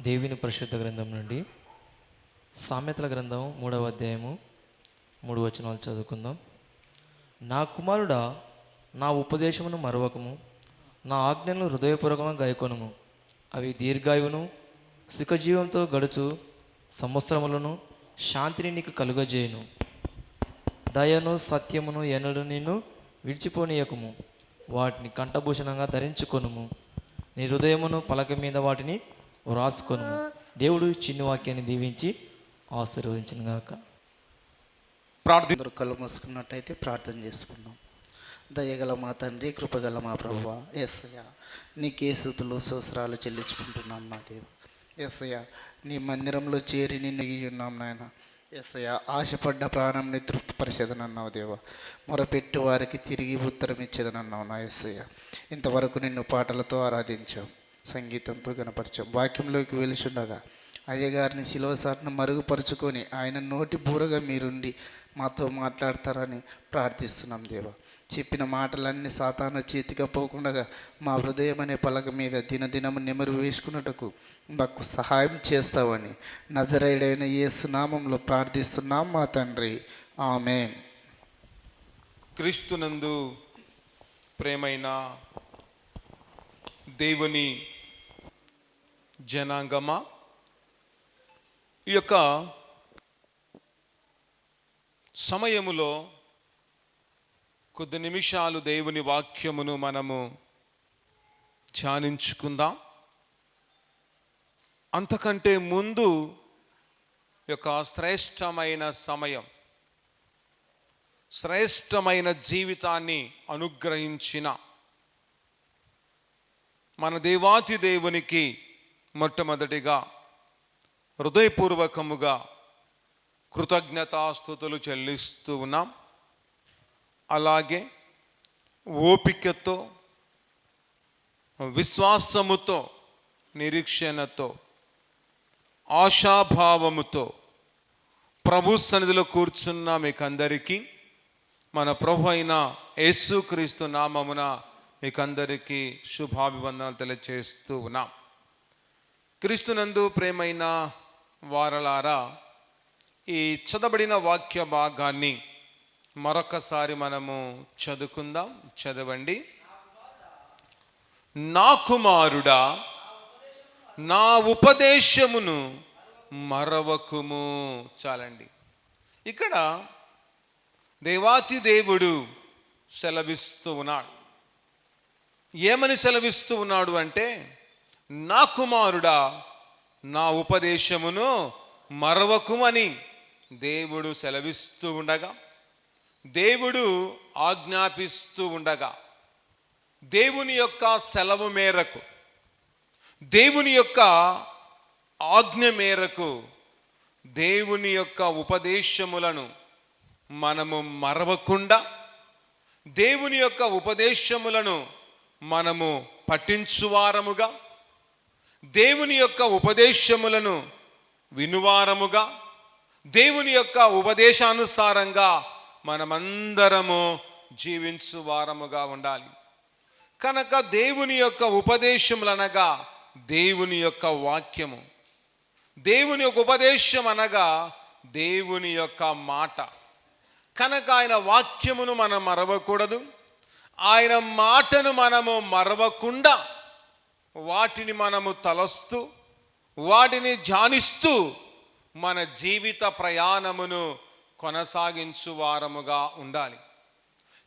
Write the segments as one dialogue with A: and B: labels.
A: దేవుని పరిశుద్ధ గ్రంథం నుండి సామెతల గ్రంథం మూడవ అధ్యాయము మూడు వచనాలు చదువుకుందాం. నా కుమారుడా నా ఉపదేశమును మరవకము నా ఆజ్ఞలను హృదయపూర్వకంగా గాయకొనుము. అవి దీర్ఘాయువును సుఖజీవంతో గడుచు సంవత్సరములను శాంతిని నీకు కలుగజేయును. దయను సత్యమును ఎన్నడు నిన్ను విడిచిపోనీయకుము. వాటిని కంఠభూషణంగా ధరించుకొనుము. నీ హృదయమును పలక మీద వాటిని వ్రాసుకొని దేవుడు చిన్న వాక్యాన్ని దీవించి ఆశీర్వదించిన గాక.
B: ప్రార్థన కళ్ళు మూసుకున్నట్టయితే ప్రార్థన చేసుకుందాం. దయగల మా తండ్రి కృపగల మా ప్రభు ఎస్సయ్య నీకే స్థుతులు సోసరాలు చెల్లించుకుంటున్నాం నా దేవ. ఎస్సయ్య నీ మందిరంలో చేరి నిన్ను ఉన్నాం నాయన. ఎస్సయ్య ఆశపడ్డ ప్రాణంని తృప్తిపరిచేదనన్నావు దేవ. మొరపెట్టు వారికి తిరిగి ఉత్తరం ఇచ్చేదనన్నావు నా ఎస్సయ్య ఇంతవరకు నిన్ను పాటలతో ఆరాధించాం. సంగీతంతో కనపరచాం. వాక్యంలోకి వెలుచుండగా అయ్యగారిని శిలోసాట్ను మరుగుపరుచుకొని ఆయన నోటి బూరగా మీరుండి మాతో మాట్లాడతారని ప్రార్థిస్తున్నాం దేవా. చెప్పిన మాటలన్నీ సాతాను చేతిగా పోకుండా మా హృదయం అనే పలక మీద దినదినము నెమరు వేసుకున్నటకు మాకు సహాయం చేస్తావని నజరైడైన యేసు నామంలో ప్రార్థిస్తున్నాం మా తండ్రి. ఆమె
C: క్రీస్తునందు ప్రేమైన దేవుని జనాంగమా? ఈ యొక్క సమయములో కొద్ది నిమిషాలు దేవుని వాక్యమును మనము ధ్యానించుకుందాం. అంతకంటే ముందు యొక్క శ్రేష్టమైన సమయం శ్రేష్టమైన జీవితాన్ని అనుగ్రహించిన మన దేవాతి దేవునికి మొట్టమొదటిగా హృదయపూర్వకముగా కృతజ్ఞతాస్థుతులు చెల్లిస్తూ ఉన్నాం. అలాగే ఓపికతో విశ్వాసముతో నిరీక్షణతో ఆశాభావముతో ప్రభు సన్నిధిలో కూర్చున్న మీకందరికీ మన ప్రభు అయిన యేసుక్రీస్తు నామమున మీకందరికీ శుభాభివందనాలు తెలియజేస్తూ ఉన్నాం. క్రీస్తునందు ప్రేమైన వారలారా ఈ చదబడిన వాక్య భాగాన్ని మరొకసారి మనము చదువుకుందాం. చదవండి. నా కుమారుడా నా ఉపదేశమును మరవకుము. చాలండి. ఇక్కడ దేవాతి దేవుడు సెలవిస్తూ ఉన్నాడు. ఏమని సెలవిస్తూ ఉన్నాడు అంటే నా కుమారుడా నా ఉపదేశమును మరవకుమని దేవుడు సెలవిస్తూ ఉండగా దేవుడు ఆజ్ఞాపిస్తూ ఉండగా దేవుని యొక్క సెలవు మేరకు దేవుని యొక్క ఆజ్ఞ మేరకు దేవుని యొక్క ఉపదేశములను మనము మరవకుండా దేవుని యొక్క ఉపదేశములను మనము పఠించువారముగా దేవుని యొక్క ఉపదేశములను వినువారముగా దేవుని యొక్క ఉపదేశానుసారంగా మనమందరము జీవించు వారముగా ఉండాలి. కనుక దేవుని యొక్క ఉపదేశములు అనగా దేవుని యొక్క వాక్యము దేవుని యొక్క ఉపదేశం అనగా దేవుని యొక్క మాట. కనుక ఆయన వాక్యమును మనం మరవకూడదు ఆయన మాటను మనము మరవకుండా వాటిని మనము తలస్తూ వాటిని ధ్యానిస్తూ మన జీవిత ప్రయాణమును కొనసాగించు వారముగా ఉండాలి.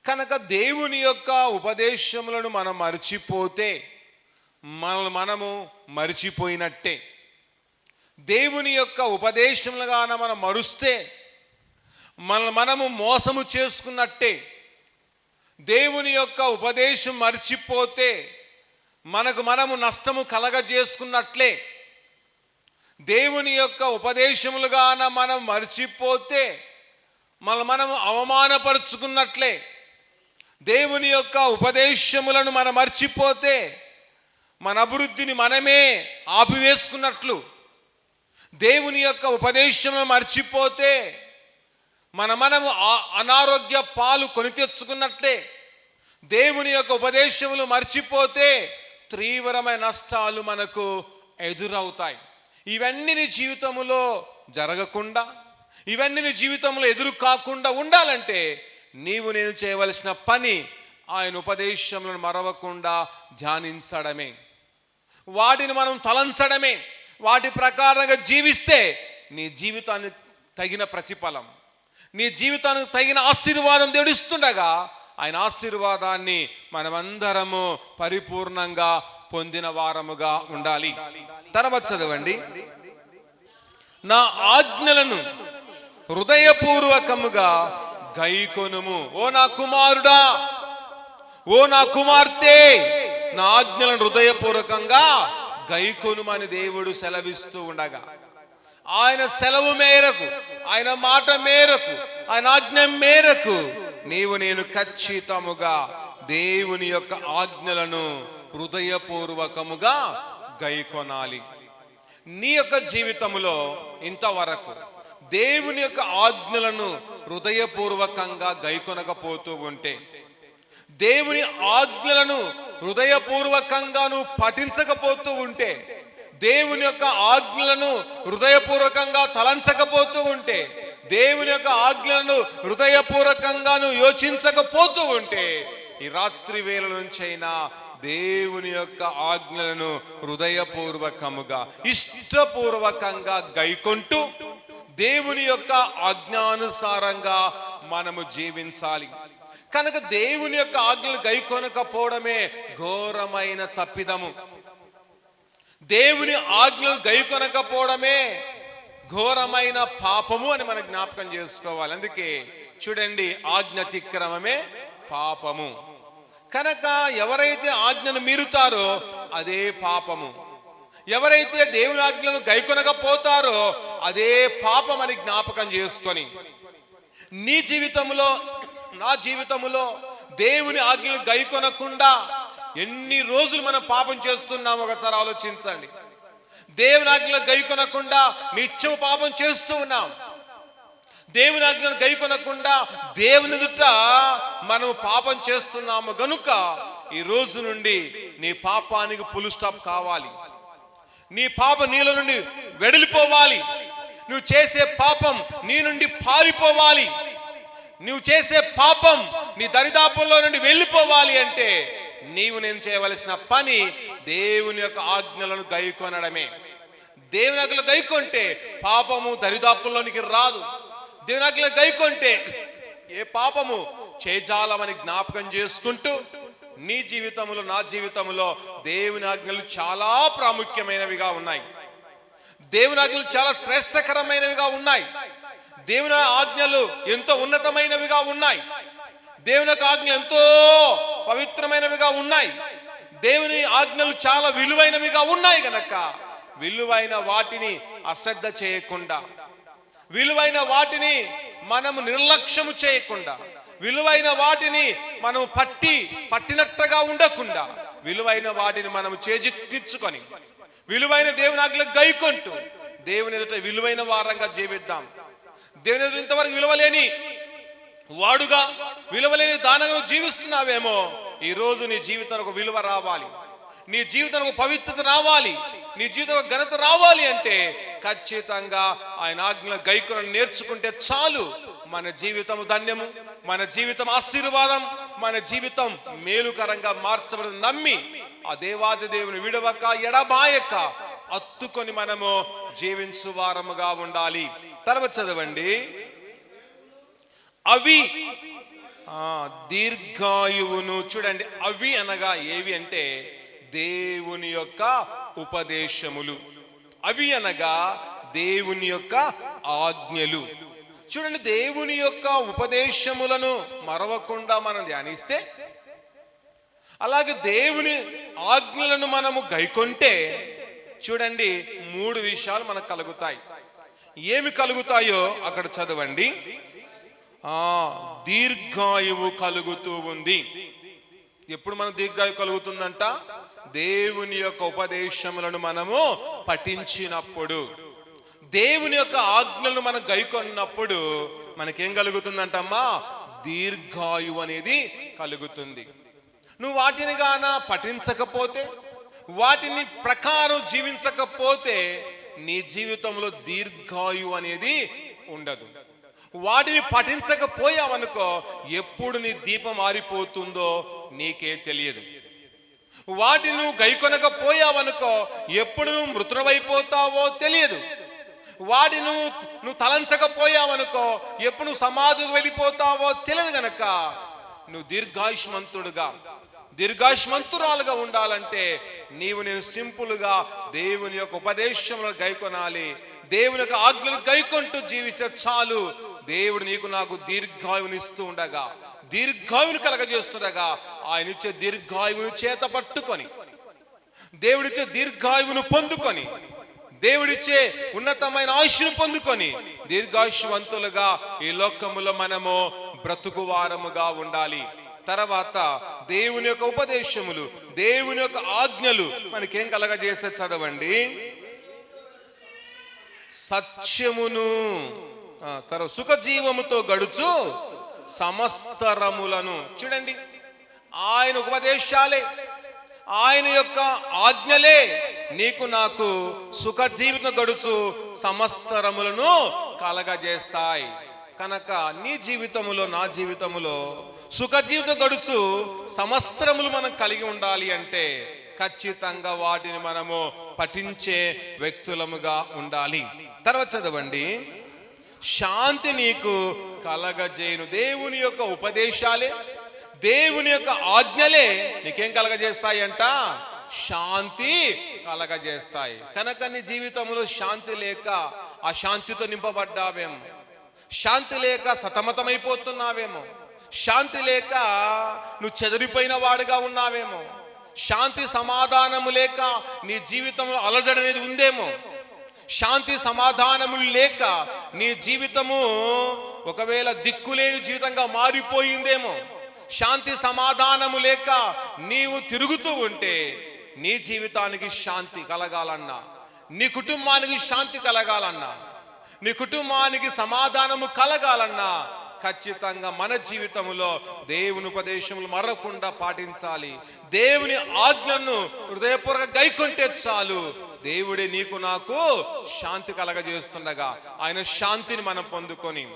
C: కనుక దేవుని యొక్క ఉపదేశములను మనం మర్చిపోతే మన మనము మరిచిపోయినట్టే. దేవుని యొక్క ఉపదేశములుగాన మనం మరుస్తే మన మనము మోసము చేసుకున్నట్టే. దేవుని యొక్క ఉపదేశం మర్చిపోతే మనకు మనము నష్టము కలగజేసుకున్నట్లే. దేవుని యొక్క ఉపదేశములుగాన మనం మర్చిపోతే మన మనము అవమానపరుచుకున్నట్లే. దేవుని యొక్క ఉపదేశములను మనం మర్చిపోతే మన అభివృద్ధిని మనమే ఆపివేసుకున్నట్లు. దేవుని యొక్క ఉపదేశములను మర్చిపోతే మన మనము అనారోగ్య పాలు కొని తెచ్చుకున్నట్లే. దేవుని యొక్క ఉపదేశములు మర్చిపోతే తీవ్రమైన నష్టాలు మనకు ఎదురవుతాయి. ఇవన్నీ నీ జీవితంలో జరగకుండా ఇవన్నీ నీ జీవితంలో ఎదురు కాకుండా ఉండాలంటే నీవు నేను చేయవలసిన పని ఆయన ఉపదేశములను మరవకుండా ధ్యానించడమే. వాటిని మనం తలంచడమే. వాటి ప్రకారంగా జీవిస్తే నీ జీవితానికి తగిన ప్రతిఫలం. నీ జీవితానికి తగిన ఆశీర్వాదం దేవుడిస్తుండగా ఆయన ఆశీర్వాదాన్ని మనమందరము పరిపూర్ణంగా పొందిన వారముగా ఉండాలి. తర్వాత చదవండి. నా ఆజ్ఞలను హృదయపూర్వకముగా గైకొనుము. ఓ నా కుమారుడా ఓ నా కుమార్తె నా ఆజ్ఞలను హృదయపూర్వకంగా గైకొనుమని దేవుడు సెలవిస్తూ ఉండగా ఆయన సెలవు మేరకు ఆయన మాట మేరకు ఆయన ఆజ్ఞ మేరకు నీవు నేను ఖచ్చితముగా దేవుని యొక్క ఆజ్ఞలను హృదయపూర్వకముగా గైకొనాలి. నీ యొక్క జీవితంలో ఇంతవరకు దేవుని యొక్క ఆజ్ఞలను హృదయపూర్వకంగా గైకొనకపోతూ ఉంటే దేవుని ఆజ్ఞలను హృదయపూర్వకంగా నువ్వు పఠించకపోతూ ఉంటే దేవుని యొక్క ఆజ్ఞలను హృదయపూర్వకంగా తలంచకపోతూ ఉంటే దేవుని యొక్క ఆజ్ఞలను హృదయపూర్వకంగా నువ్వు యోచించకపోతూ ఉంటే ఈ రాత్రి వేళ నుంచైనా దేవుని యొక్క ఆజ్ఞలను హృదయపూర్వకముగా ఇష్టపూర్వకంగా గైకొంటూ దేవుని యొక్క ఆజ్ఞానుసారంగా మనము జీవించాలి. కనుక దేవుని యొక్క ఆజ్ఞలు గైకొనకపోవడమే ఘోరమైన తప్పిదము. దేవుని ఆజ్ఞలు గైకొనకపోవడమే ఘోరమైన పాపము అని మనం జ్ఞాపకం చేసుకోవాలి. అందుకే చూడండి ఆజ్ఞతిక్రమమే పాపము. కనుక ఎవరైతే ఆజ్ఞను మీరుతారో అదే పాపము. ఎవరైతే దేవుని ఆజ్ఞలను గైకొనకపోతారో అదే పాపం అని జ్ఞాపకం చేసుకొని నీ జీవితంలో నా జీవితంలో దేవుని ఆజ్ఞలు గైకొనకుండా ఎన్ని రోజులు మనం పాపం చేస్తున్నాం ఒకసారి ఆలోచించండి. దేవుని ఆజ్ఞలు గైకొనకుండా నిత్యం పాపం చేస్తూ ఉన్నాం. దేవుని గై గైకొనకుండా దేవుని ఎదుట మనం పాపం చేస్తున్నాము గనుక ఈ రోజు నుండి నీ పాపానికి పులు స్టాప్ కావాలి. నీ పాప నీళ్ళ నుండి వెడలిపోవాలి. నువ్వు చేసే పాపం నీ నుండి పారిపోవాలి. నువ్వు చేసే పాపం నీ దరిదాపుల్లో నుండి వెళ్ళిపోవాలి అంటే నీవు నేను చేయవలసిన పని దేవుని యొక్క ఆజ్ఞలను గైకొనడమే. దేవుని ఆజ్ఞలు గైకొంటే పాపము దరిదాపుల్లోనికి రాదు. దేవుని ఆజ్ఞలు గైకొంటే ఏ పాపము చేజాలమని జ్ఞాపకం చేసుకుంటూ నీ జీవితంలో నా జీవితంలో దేవుని ఆజ్ఞలు చాలా ప్రాముఖ్యమైనవిగా ఉన్నాయి. దేవుని ఆజ్ఞలు చాలా శ్రేష్టకరమైనవిగా ఉన్నాయి. దేవుని ఆజ్ఞలు ఎంతో ఉన్నతమైనవిగా ఉన్నాయి. దేవుని యొక్క ఆజ్ఞలు ఎంతో పవిత్రమైనవిగా ఉన్నాయి. దేవుని ఆజ్ఞలు చాలా విలువైనవిగా ఉన్నాయి గనక. విలువైన వాటిని అశ్రద్ధ చేయకుండా. విలువైన వాటిని మనము నిర్లక్ష్యము చేయకుండా. విలువైన వాటిని మనం పట్టి పట్టినట్టుగా ఉండకుండా. విలువైన వాటిని మనం చేజిక్కించుకొని విలువైన దేవుని ఆజ్ఞలకు గైకొంటూ దేవుని ఎదుట విలువైన వారంగా జీవిద్దాం. దేవుని ఎదుట ఇంతవరకు విలువలేని వాడుగా విలువలేని దానంగా జీవిస్తున్నావేమో ఈ రోజు నీ జీవితానికి ఒక విలువ రావాలి. నీ జీవితానికి ఒక పవిత్రత రావాలి. నీ జీవితం ఘనత రావాలి అంటే ఖచ్చితంగా ఆయన ఆజ్ఞ గైకులను నేర్చుకుంటే చాలు. మన జీవితం ధన్యము మన జీవితం ఆశీర్వాదం మన జీవితం మేలుకరంగా మార్చబడి నమ్మి ఆ దేవాది దేవుని విడవక ఎడబాయక అత్తుకొని మనము జీవించు వారముగా ఉండాలి. తర్వాత చదవండి. అవి. దీర్ఘాయువును చూడండి అవి అనగా ఏవి అంటే దేవుని యొక్క ఉపదేశములు. అవి అనగా దేవుని యొక్క ఆజ్ఞలు. చూడండి దేవుని యొక్క ఉపదేశములను మరవకుండా మనం ధ్యానిస్తే అలాగే దేవుని ఆజ్ఞలను మనము గైకొంటే చూడండి మూడు విషయాలు మనకు కలుగుతాయి. ఏమి కలుగుతాయో అక్కడ చదవండి. ఆ దీర్ఘాయువు కలుగుతూ ఉంది. ఎప్పుడు మన దీర్ఘాయువు కలుగుతుందంట? దేవుని యొక్క ఉపదేశములను మనము పఠించినప్పుడు. దేవుని యొక్క ఆజ్ఞలను మనం గైకొన్నప్పుడు మనకేం కలుగుతుందంటమ్మా? దీర్ఘాయువు అనేది కలుగుతుంది. నువ్వు వాటిని గాన పఠించకపోతే వాటిని ప్రకారం జీవించకపోతే నీ జీవితంలో దీర్ఘాయువు అనేది ఉండదు. వాటిని పఠించకపోయావనుకో ఎప్పుడు నీ దీపం ఆరిపోతుందో నీకే తెలియదు. వాటిని నువ్వు గైకొనకపోయావనుకో ఎప్పుడు నువ్వు మృతుడవైపోతావో తెలియదు. వాటి నువ్వు నువ్వు తలంచకపోయావనుకో ఎప్పుడు నువ్వు సమాధి వెళ్ళిపోతావో తెలియదు గనక నువ్వు దీర్ఘాయుష్మంతుడుగా దీర్ఘాయుష్మంతురాలుగా ఉండాలంటే నీవు నేను సింపుల్గా దేవుని యొక్క ఉపదేశంలో గైకొనాలి. దేవుని యొక్క ఆజ్ఞలు గైకొంటూ జీవిస్తే చాలు. దేవుడు నీకు నాకు దీర్ఘాయువునిస్తూ ఉండగా దీర్ఘాయువుని కలగజేస్తుండగా ఆయన ఇచ్చే దీర్ఘాయువుని చేత పట్టుకొని దేవుడిచ్చే దీర్ఘాయువును పొందుకొని దేవుడిచ్చే ఉన్నతమైన ఆయుష్ను పొందుకొని దీర్ఘాయుష్వంతులుగా ఈ లోకములో మనము బ్రతుకువారముగా ఉండాలి. తర్వాత దేవుని యొక్క ఉపదేశములు దేవుని యొక్క ఆజ్ఞలు మనకేం కలగజేసే చదవండి? సత్యమును సర్వ సుఖజీవముతో గడుచు సమస్తరములను చూడండి. ఆయన ఉపదేశాలే ఆయన యొక్క ఆజ్ఞలే నీకు నాకు సుఖ జీవితం గడుచు సమస్తరములను కలగజేస్తాయి. కనుక నీ జీవితములో నా జీవితములో సుఖ జీవితం గడుచు సంవత్సరములు మనం కలిగి ఉండాలి అంటే ఖచ్చితంగా వాటిని మనము పఠించే వ్యక్తులముగా ఉండాలి. తర్వాత చదవండి. శాంతి నీకు కలగజేయును. దేవుని యొక్క ఉపదేశాలే దేవుని యొక్క ఆజ్ఞలే నీకేం కలగజేస్తాయి అంట శాంతి కలగజేస్తాయి. కనుక నీ జీవితంలో శాంతి లేక ఆ శాంతితో నింపబడ్డావేమో. శాంతి లేక సతమతమైపోతున్నావేమో. శాంతి లేక నువ్వు చెదిరిపోయిన వాడుగా ఉన్నావేమో. శాంతి సమాధానము లేక నీ జీవితంలో అలజడనేది ఉందేమో. శాంతి సమాధానము లేక నీ జీవితము ఒకవేళ దిక్కులేని జీవితంగా మారిపోయిందేమో శాంతి సమాధానము లేక నీవు తిరుగుతూ ఉంటే నీ జీవితానికి శాంతి కలగాలన్నా నీ కుటుంబానికి శాంతి కలగాలన్నా నీ కుటుంబానికి సమాధానము కలగాలన్నా ఖచ్చితంగా మన జీవితంలో దేవుని ఉపదేశములు మరకుండా పాటించాలి. దేవుని ఆజ్ఞను హృదయపూర్వక గైకుంటే చాలు. దేవుడే నీకు నాకు శాంతి కలగజేస్తుండగా. ఆయన శాంతిని మనం పొందుకొని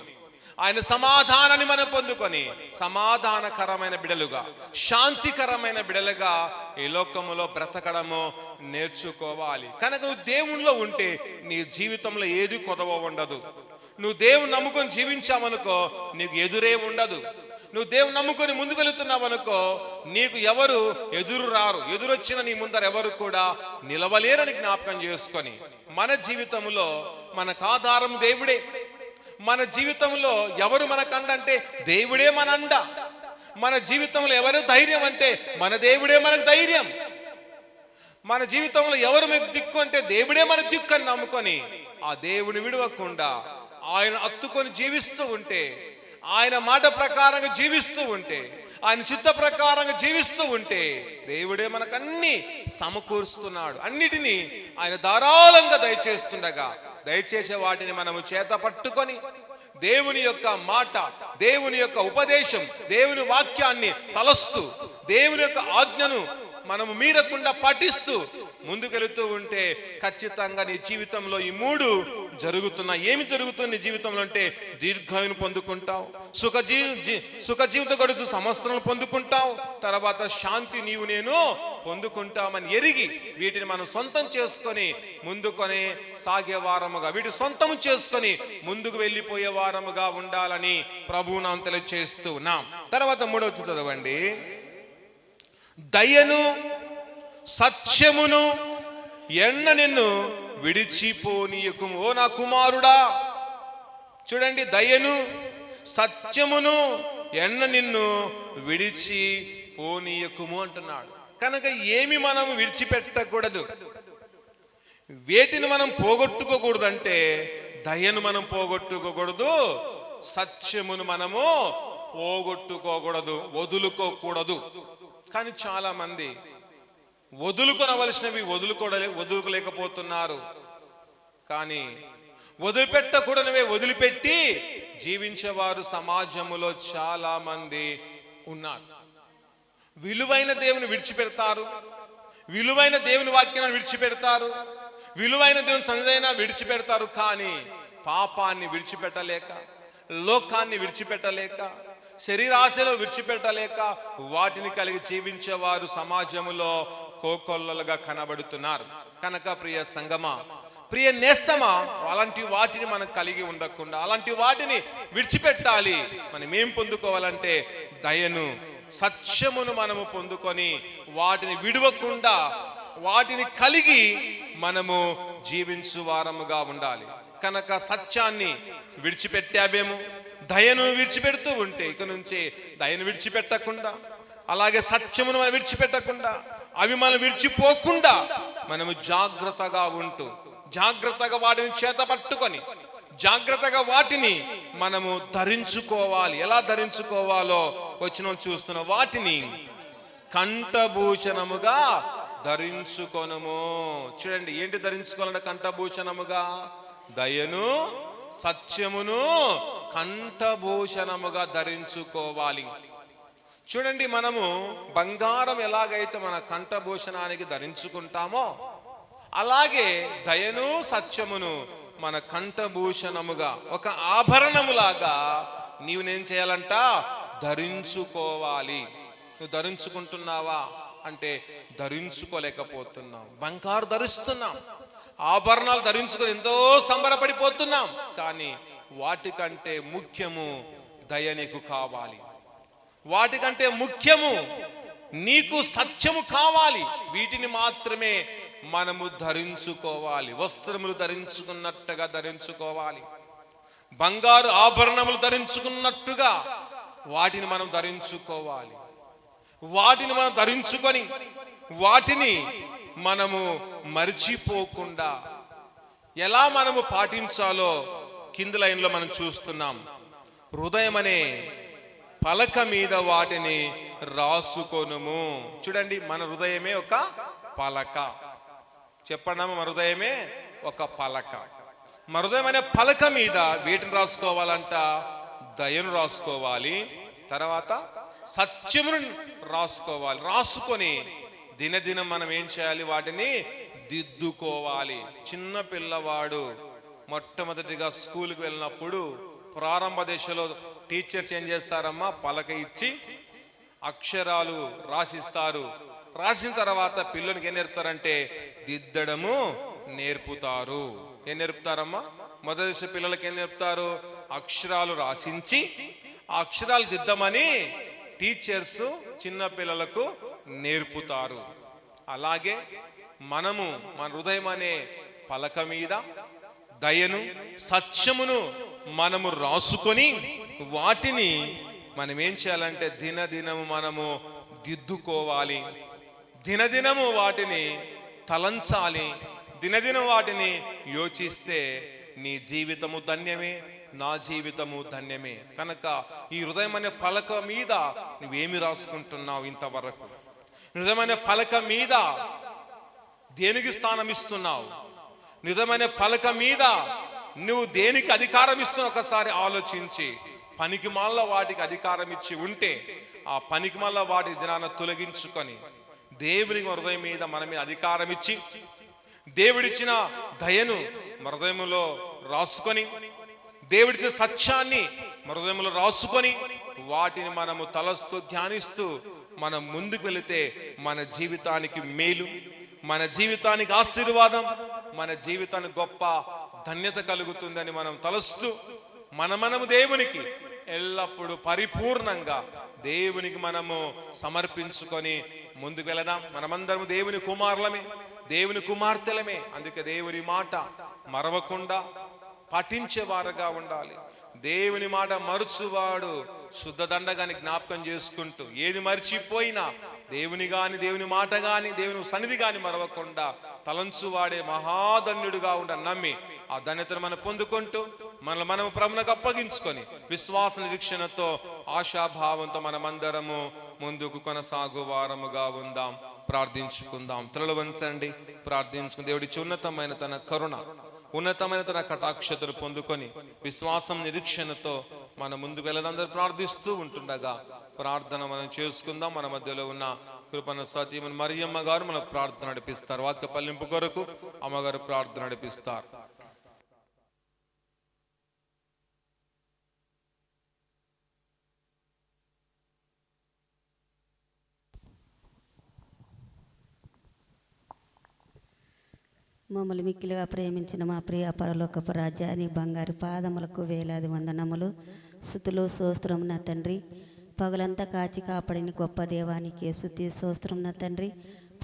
C: ఆయన సమాధానాన్ని మనం పొందుకొని సమాధానకరమైన బిడలుగా శాంతికరమైన బిడలుగా ఈ లోకములో బ్రతకడము నేర్చుకోవాలి. కనుక నువ్వు దేవుణ్ణిలో ఉంటే నీ జీవితంలో ఏది కొదవ ఉండదు. నువ్వు దేవుని నమ్ముకొని జీవించావనుకో నీకు ఎదురే ఉండదు. నువ్వు దేవుని నమ్ముకొని ముందుకు వెళుతున్నావనుకో నీకు ఎవరు ఎదురు రారు. ఎదురొచ్చిన నీ ముందర ఎవరు కూడా నిలవలేరని జ్ఞాపకం చేసుకొని మన జీవితంలో మనకు ఆధారం దేవుడే. మన జీవితంలో ఎవరు మనకండంటే దేవుడే మన అండ. మన జీవితంలో ఎవరు ధైర్యం అంటే మన దేవుడే మనకు ధైర్యం. మన జీవితంలో ఎవరు మీకు దిక్కు అంటే దేవుడే మన దిక్కు అని నమ్ముకొని ఆ దేవుని విడవకుండా ఆయన అత్తుకొని జీవిస్తూ ఉంటే ఆయన మాట ప్రకారంగా జీవిస్తూ ఉంటే ఆయన చిత్త ప్రకారంగా జీవిస్తూ ఉంటే దేవుడే మనకు అన్ని సమకూరుస్తున్నాడు. అన్నిటినీ ఆయన ధారాళంగా దయచేస్తుండగా దయచేసే వాటిని మనము చేత పట్టుకొని దేవుని యొక్క మాట దేవుని యొక్క ఉపదేశం దేవుని వాక్యాన్ని తలస్తూ దేవుని యొక్క ఆజ్ఞను మనము మీరకుండా పఠిస్తూ ముందుకెళుతూ ఉంటే ఖచ్చితంగా నీ జీవితంలో ఈ మూడు జరుగుతున్నాయి ఏమి జరుగుతుంది నీ జీవితంలో అంటే దీర్ఘాయును పొందుకుంటావు సుఖ జీ సుఖ జీవిత గడుచు సంవత్సరాలు పొందుకుంటావు తర్వాత శాంతి నీవు నేను పొందుకుంటామని ఎరిగి వీటిని మనం సొంతం చేసుకొని ముందుకొని సాగే వారముగా వీటి సొంతం చేసుకొని ముందుకు వెళ్ళిపోయే వారముగా ఉండాలని ప్రభువు నాం తెలియచేస్తూ ఉన్నాం తర్వాత మూడవది చదవండి. దయను సత్యమును ఎన్న నిన్ను విడిచిపోనీయకుము. ఓ నా కుమారుడా చూడండి దయను సత్యమును ఎన్న నిన్ను విడిచి పోనీయకుము అంటున్నాడు. కనుక ఏమి మనం విడిచిపెట్టకూడదు. వేటిని మనం పోగొట్టుకోకూడదంటే దయను మనం పోగొట్టుకోకూడదు సత్యమును మనము పోగొట్టుకోకూడదు వదులుకోకూడదు. కానీ చాలా మంది వదులుకొనవలసినవి వదులుకోడలే వదులుకోలేకపోతున్నారు. కానీ వదిలిపెట్టకూడనివే వదిలిపెట్టి జీవించేవారు సమాజములో చాలా మంది ఉన్నారు. విలువైన దేవుని విడిచిపెడతారు. విలువైన దేవుని వాక్యాన్ని విడిచిపెడతారు. విలువైన దేవుని సందైనా విడిచిపెడతారు. కానీ పాపాన్ని విడిచిపెట్టలేక లోకాన్ని విడిచిపెట్టలేక శరీరాశలో విడిచిపెట్టలేక వాటిని కలిగి జీవించేవారు సమాజంలో కోకొల్లలుగా కనబడుతున్నారు. కనుక ప్రియ సంగమా ప్రియ నేస్తమా అలాంటి వాటిని మనం కలిగి ఉండకుండా అలాంటి వాటిని విడిచిపెట్టాలి. మనం ఏం పొందుకోవాలంటే దయను సత్యమును మనము పొందుకొని వాటిని విడవకుండా వాటిని కలిగి మనము జీవించు వారముగా ఉండాలి. కనుక సత్యాన్ని విడిచిపెట్టామేమో దయను విడిచిపెడుతూ ఉంటే ఇక నుంచి దయను విడిచిపెట్టకుండా అలాగే సత్యమును మనం విడిచిపెట్టకుండా అవి మనం విడిచిపోకుండా మనము జాగ్రత్తగా ఉంటూ జాగ్రత్తగా వాటిని చేత పట్టుకొని జాగ్రత్తగా వాటిని మనము ధరించుకోవాలి. ఎలా ధరించుకోవాలో వచ్చిన చూస్తున్న వాటిని కంఠభూషణముగా ధరించుకొనము. చూడండి ఏంటి ధరించుకోవాలంటే కంఠభూషణముగా? దయను సత్యమును కంఠభూషణముగా ధరించుకోవాలి. చూడండి మనము బంగారం ఎలాగైతే మన కంఠభూషణానికి ధరించుకుంటామో అలాగే దయను సత్యమును మన కంఠభూషణముగా ఒక ఆభరణములాగా నీవు నేను చేయాలంట? ధరించుకోవాలి. నువ్వు ధరించుకుంటున్నావా? అంటే ధరించుకోలేకపోతున్నాం. బంగారు ధరిస్తున్నాం. ఆభరణాలు ధరించుకొని ఎంతో సంబరపడిపోతున్నాం. కానీ వాటికంటే ముఖ్యము దయ నీకు కావాలి. వాటికంటే ముఖ్యము నీకు సత్యము కావాలి. వీటిని మాత్రమే మనము ధరించుకోవాలి. వస్త్రములు ధరించుకున్నట్టుగా ధరించుకోవాలి. బంగారు ఆభరణములు ధరించుకున్నట్టుగా వాటిని మనం ధరించుకోవాలి. వాటిని మనం ధరించుకొని వాటిని మనము మరిచిపోకుండా ఎలా మనము పాటించాలో కింద లైన్లో మనం చూస్తున్నాం. హృదయం అనే పలక మీద వాటిని రాసుకొనుము. చూడండి మన హృదయమే ఒక పలక. చెప్పండి మన హృదయమే ఒక పలక. మన హృదయం అనే పలక మీద వీటిని రాసుకోవాలంట దయను రాసుకోవాలి. తర్వాత సత్యమును రాసుకోవాలి. రాసుకొని దినదినం మనం ఏం చేయాలి? వాటిని దిద్దుకోవాలి. చిన్న పిల్లవాడు మొట్టమొదటిగా స్కూల్కి వెళ్ళినప్పుడు ప్రారంభ దశలో టీచర్స్ ఏం చేస్తారమ్మా? పలక ఇచ్చి అక్షరాలు రాసిస్తారు. రాసిన తర్వాత పిల్లలకి ఏం నేర్పుతారంటే దిద్దడము నేర్పుతారు. ఏం నేర్పుతారమ్మా? మొదటి దశ పిల్లలకి ఏం నేర్పుతారు? అక్షరాలు రాసించి ఆ అక్షరాలు దిద్దమని టీచర్స్ చిన్నపిల్లలకు నేర్పుతారు. అలాగే మనము మన హృదయం అనే పలక మీద దయను సత్యమును మనము రాసుకొని వాటిని మనం ఏం చేయాలంటే దినదినము మనము దిద్దుకోవాలి. దినదినము వాటిని తలంచాలి. దినదినం వాటిని యోచిస్తే నీ జీవితము ధన్యమే. నా జీవితము ధన్యమే. కనుక ఈ హృదయం అనే పలక మీద నువ్వేమి రాసుకుంటున్నావు ఇంతవరకు? నిజమైన పలక మీద దేనికి స్థానం ఇస్తున్నావు నిజమైన పలక మీద నువ్వు దేనికి అధికారం ఇస్తున్నావు? ఒకసారి ఆలోచించి. పనికి మాల వాటికి అధికారం ఇచ్చి ఉంటే ఆ పనికి మాల వాటి దినాన తొలగించుకొని దేవుని హృదయం మీద మన మీద అధికారం ఇచ్చి దేవుడిచ్చిన దయను హృదయంలో హృదయములో రాసుకొని దేవుడికి సత్యాన్ని హృదయంలో రాసుకొని వాటిని మనము తలస్తూ ధ్యానిస్తూ మనం ముందుకు వెళితే మన జీవితానికి మేలు మన జీవితానికి ఆశీర్వాదం మన జీవితానికి గొప్ప ధన్యత కలుగుతుందని మనం తలస్తూ మన మనము దేవునికి ఎల్లప్పుడూ పరిపూర్ణంగా దేవునికి మనము సమర్పించుకొని ముందుకు వెళదాం. మనమందరం దేవుని కుమారులమే దేవుని కుమార్తెలమే. అందుకే దేవుని మాట మరవకుండా పఠించేవారుగా ఉండాలి. దేవుని మాట మరుచువాడు శుద్ధ దండగాని జ్ఞాపకం చేసుకుంటూ ఏది మర్చిపోయినా దేవుని గాని దేవుని మాట గాని దేవుని సన్నిధి గాని మరవకుండా తలంచువాడే మహాధన్యుడుగా ఉండ నమ్మి ఆ ధన్యతను మనం పొందుకుంటూ మనల్ని మనం ప్రభునకు అప్పగించుకొని విశ్వాస నిరీక్షణతో ఆశాభావంతో మనమందరము ముందుకు కొనసాగు వారముగా ఉందాం. ప్రార్థించుకుందాం. తలలు వంచండి. ప్రార్థించుకుని దేవుడి ఉన్నతమైన తన కరుణ ఉన్నతమైన తన కటాక్షతను పొందుకొని విశ్వాసం నిరీక్షణతో మన ముందుకు వెళ్ళదందరూ ప్రార్థిస్తూ ఉంటుండగా ప్రార్థన మనం చేసుకుందాం. మన మధ్యలో ఉన్న కృపణ సతీమన్ మరియమ్మ గారు మన ప్రార్థన నడిపిస్తారు. వాక్య పల్లింపు కొరకు అమ్మగారు ప్రార్థన నడిపిస్తారు.
D: మమ్మల్ని మిక్కిలిగా ప్రేమించిన మా ప్రియ పరలోకపు రాజా బంగారు పాదములకు వేలాది వందనములు. సుతులు సోస్త్రం నా తండ్రి పగలంతా కాచి కాపాడిన గొప్ప దేవానికి సుతి సోస్త్రం నా తండ్రి.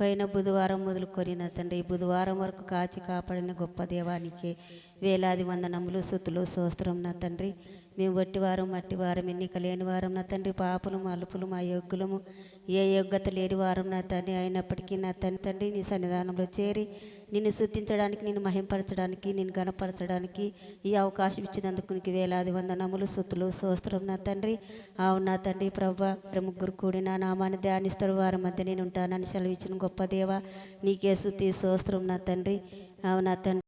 D: పైన బుధవారం మొదలుకొని నా తండ్రి బుధవారం వరకు కాచి కాపాడిన గొప్ప దేవానికి వేలాది వందనములు సుతులు సోస్త్రం నా తండ్రి. మేము వట్టివారం మట్టివారం ఎన్నిక లేని వారం నా తండ్రి పాపలు అలుపులు మా యోగ్యులము ఏ యోగ్యత లేని వారం నా తండ్రి అయినప్పటికీ నా తండ్రి తండ్రి నీ సన్నిధానంలో చేరి నిన్ను శుద్ధించడానికి నిన్ను మహింపరచడానికి నిన్ను గణపరచడానికి ఈ అవకాశం ఇచ్చినందుకు నీకు వేలాది వందనములు సుతులు సోస్త్రం నా తండ్రి. అవును నా తండ్రి ప్రభా ముగ్గురు కూడి నా నామాన్ని ధ్యానిస్తారు. వారి మధ్య నేను ఉంటానని సెలవిచ్చిన గొప్ప దేవ నీకే శుద్ధి సోస్త్రం నా తండ్రి. అవునా నా తండ్రి.